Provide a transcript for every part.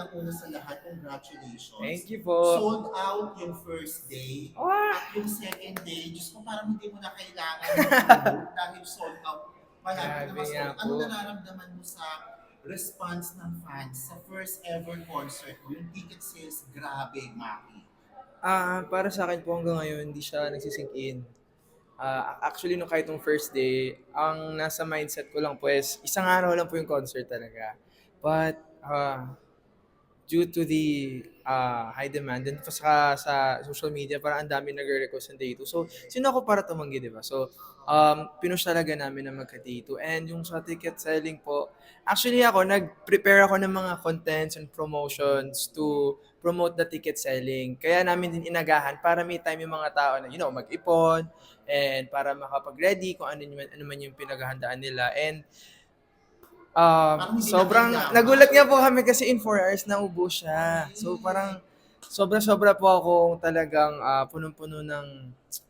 unang-una sa lahat, congratulations. Thank you po. Sold out yung first day. Ah! At yung second day, Diyos ko parang hindi mo na kailangan mag-book dahil sold out. Malapit na mas Ano nararamdaman mo sa response ng fans sa first ever concert mo? Yung ticket sales, grabe, Maki. Ah, para sa akin po hanggang ngayon, hindi siya nagsisink in. Ah, actually, no kahit nung first day, ang nasa mindset ko lang po is, isang araw lang po yung concert talaga. But, ah, due to the ah, high demand, po sa, sa social media, parang ang dami nagre-request ng day 2. So, sino ako para tumanggi, di ba? So, um, pinush talaga namin na magka-day 2. And yung sa ticket selling po, actually ako, nag-prepare ako ng mga contents and promotions to promote the ticket selling. Kaya namin din inagahan para may time yung mga tao na, you know, mag-ipon and para makapag-ready kung ano, ano man yung pinaghahandaan nila. And um, sobrang, nagulat nga po kami kasi in 4 hours na ubo siya. So parang, sobra-sobra po akong talagang ah, punong-puno ng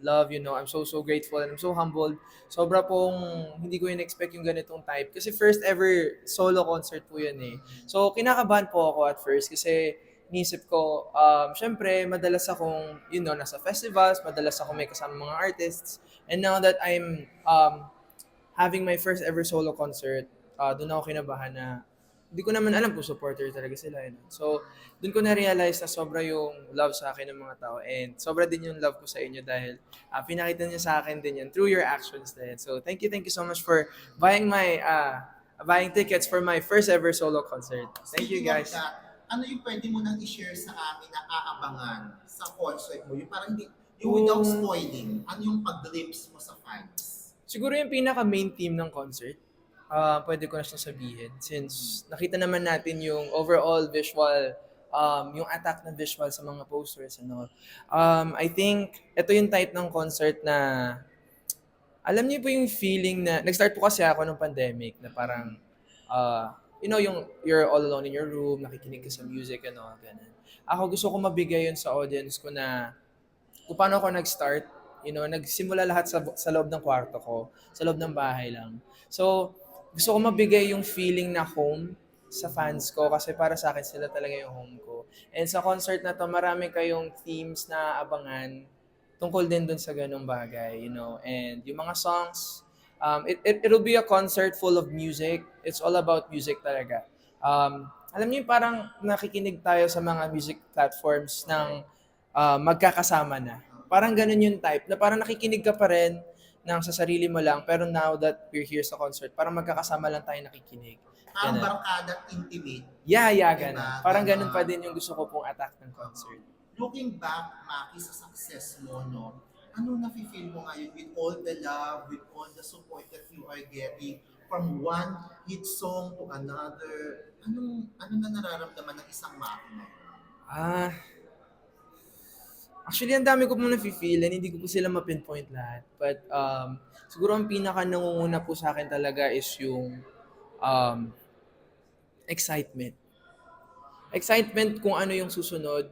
love, you know. I'm so, so grateful and I'm so humbled. Sobra pong hindi ko in-expect yung ganitong type. Kasi first ever solo concert po yun eh. So, kinakabahan po ako at first kasi nisip ko, um, syempre, madalas akong, you know, nasa festivals, madalas ako may kasama mga artists. And now that I'm um, having my first ever solo concert, uh, doon ako kinabahan na hindi ko naman alam kung supporter talaga sila. You know? So, doon ko na-realize na sobra yung love sa akin ng mga tao and sobra din yung love ko sa inyo dahil uh, pinakita niyo sa akin din yan through your actions din. So, thank you, thank you so much for buying my, uh, buying tickets for my first ever solo concert. Thank you guys. that, ano yung pwede mo nang i-share sa amin na aabangan sa concert mo? Yung parang hindi, yung without spoiling, ano yung pag-glimpse mo sa fans? Siguro yung pinaka main theme ng concert, ah pwede ko na siyang sabihin since nakita naman natin yung overall visual um, yung attack ng visual sa mga posters and all. Um, I think ito yung type ng concert na alam niyo po yung feeling na nag-start po kasi ako nung pandemic na parang uh, you know yung you're all alone in your room, nakikinig ka sa music and all ganun. Ako gusto ko mabigay yun sa audience ko na kung paano ako nag-start, you know, nagsimula lahat sa, sa loob ng kwarto ko, sa loob ng bahay lang. So, gusto ko mabigay yung feeling na home sa fans ko kasi para sa akin sila talaga yung home ko. And sa concert na to, marami kayong themes na abangan tungkol din dun sa ganung bagay, you know. And yung mga songs, um, it, it, it'll be a concert full of music. It's all about music talaga. Um, alam niyo parang nakikinig tayo sa mga music platforms ng uh, magkakasama na. Parang ganun yung type, na parang nakikinig ka pa rin ng sa sarili mo lang, pero now that we're here sa concert, parang magkakasama lang tayo nakikinig. Parang Ganun. barkada intimate. Yeah, yeah, Diba? ganun. Parang ganun pa din yung gusto ko pong attack ng concert. Looking back, Maki, sa success mo, no, ano na-feel mo ngayon with all the love, with all the support that you are getting from one hit song to another? Anong, ano na nararamdaman ng isang Maki ngayon? Ah, actually, ang dami ko pong nafe-feel and hindi ko po sila ma-pinpoint lahat. But um, siguro ang pinaka nangunguna po sa akin talaga is yung um, excitement. Excitement kung ano yung susunod.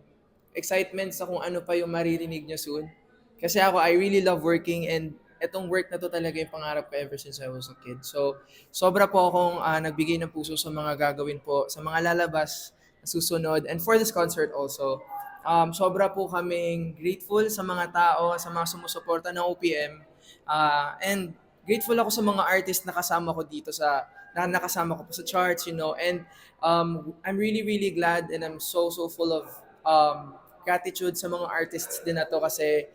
Excitement sa kung ano pa yung maririnig niya soon. Kasi ako, I really love working and etong work na to talaga yung pangarap ko ever since I was a kid. So, sobra po akong ah, nagbigay ng puso sa mga gagawin po, sa mga lalabas susunod. And for this concert also, um, sobra po kaming grateful sa mga tao, sa mga sumusuporta ng OPM. Ah, and grateful ako sa mga artist na kasama ko dito sa na nakasama ko po sa charts, you know. And um, I'm really, really glad and I'm so, so full of um, gratitude sa mga artists din na to kasi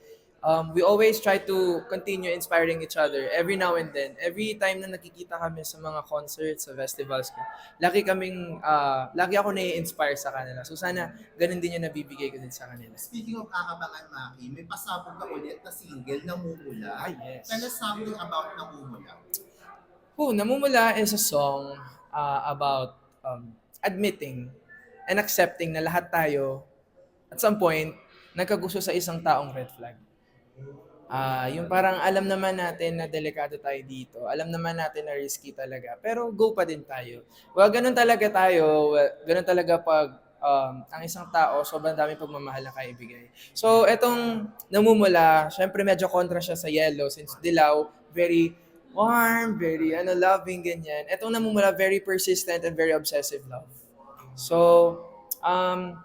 um, we always try to continue inspiring each other every now and then. Every time na nakikita kami sa mga concerts, sa festivals ko, lagi kaming, uh, lagi ako nai-inspire sa kanila. So sana ganun din yung nabibigay ko din sa kanila. Speaking of kakabangan, Maki, may pasabog ka ulit na single, Namumula. Ah, yes. Tell us something about Namumula. Oh, Namumula is a song uh, about um, admitting and accepting na lahat tayo at some point nagkagusto sa isang taong red flag. Ah, yung parang alam naman natin na delikado tayo dito. Alam naman natin na risky talaga. Pero go pa din tayo. Well, ganun talaga tayo. Well, ganun talaga pag um, ang isang tao, sobrang dami pagmamahal na kaibigay. So, etong namumula, syempre medyo kontra siya sa yellow since dilaw, very warm, very ano, loving, ganyan. Etong namumula, very persistent and very obsessive love. So, Um,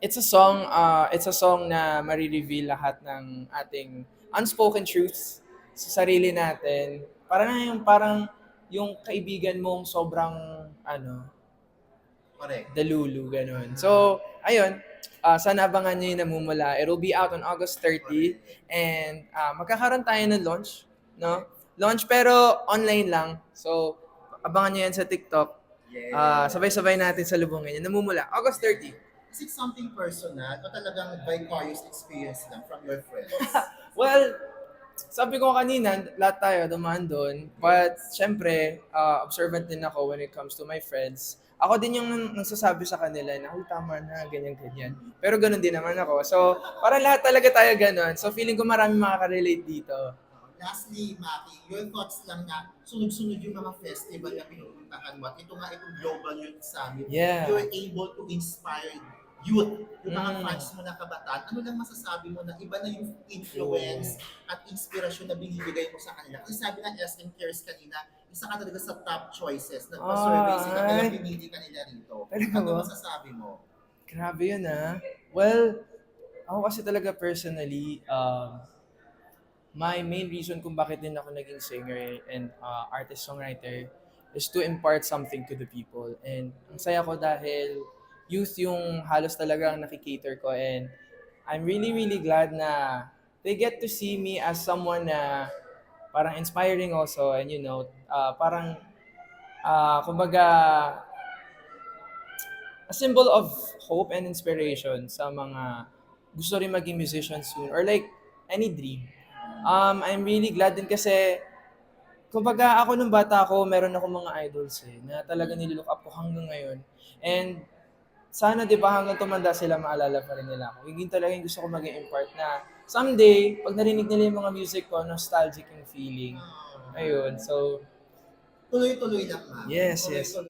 it's a song, uh, it's a song na marireveal lahat ng ating unspoken truths sa sarili natin. Parang yung parang yung kaibigan mong sobrang ano, Correct. dalulu, ganun. So, ayun, ah, sana abangan nyo yung namumula. It will be out on August 30 and ah, magkakaroon tayo ng launch, no? Launch pero online lang. So, abangan nyo yan sa TikTok. Yes. Ah, sabay-sabay natin sa lubungin yan. Namumula, August 30. Is it something personal o talagang vicarious experience lang from your friends? Well, sabi ko kanina, lahat tayo dumaan doon. But, syempre, ah, observant din ako when it comes to my friends. Ako din yung nagsasabi sa kanila na, uy, tama na, ganyan-ganyan. Pero ganun din naman ako. So, para lahat talaga tayo ganun. So, feeling ko marami makaka-relate dito. Lastly, Maki, your thoughts lang na sunod-sunod yung mga festival na pinupuntahan mo. At ito nga itong Global Youth Summit. Yeah. You're able to inspire youth, yung mga Mm. fans mo na kabataan. Ano lang masasabi mo na iba na yung influence at inspirasyon na binibigay mo sa kanila? Kasi sabi ng SM Cares kanina, isa ka talaga sa top choices. Nagpa-survey sila Ay. kaya pinili ka nila rito. Talaga Ano ba? masasabi mo? Grabe yun ah. Well, ako kasi talaga personally, um, my main reason kung bakit din ako naging singer and uh, artist-songwriter is to impart something to the people. And ang saya ko dahil youth yung halos talagang nakikater ko and I'm really, really glad na they get to see me as someone na parang inspiring also and you know, uh, parang uh, kumbaga a symbol of hope and inspiration sa mga gusto rin maging musician soon or like any dream. Um, I'm really glad din kasi kumbaga ako nung bata ako, meron ako mga idols eh, na talaga nililook up ko hanggang ngayon. And sana 'di ba hanggang tumanda sila maalala pa rin nila ako. Yun talaga yung gusto ko maging impart na someday pag narinig nila yung mga music ko, nostalgic yung feeling. Ah, Ayun. So, Tuloy-tuloy lang, Maki. Yes, yes. Tuloy-tuloy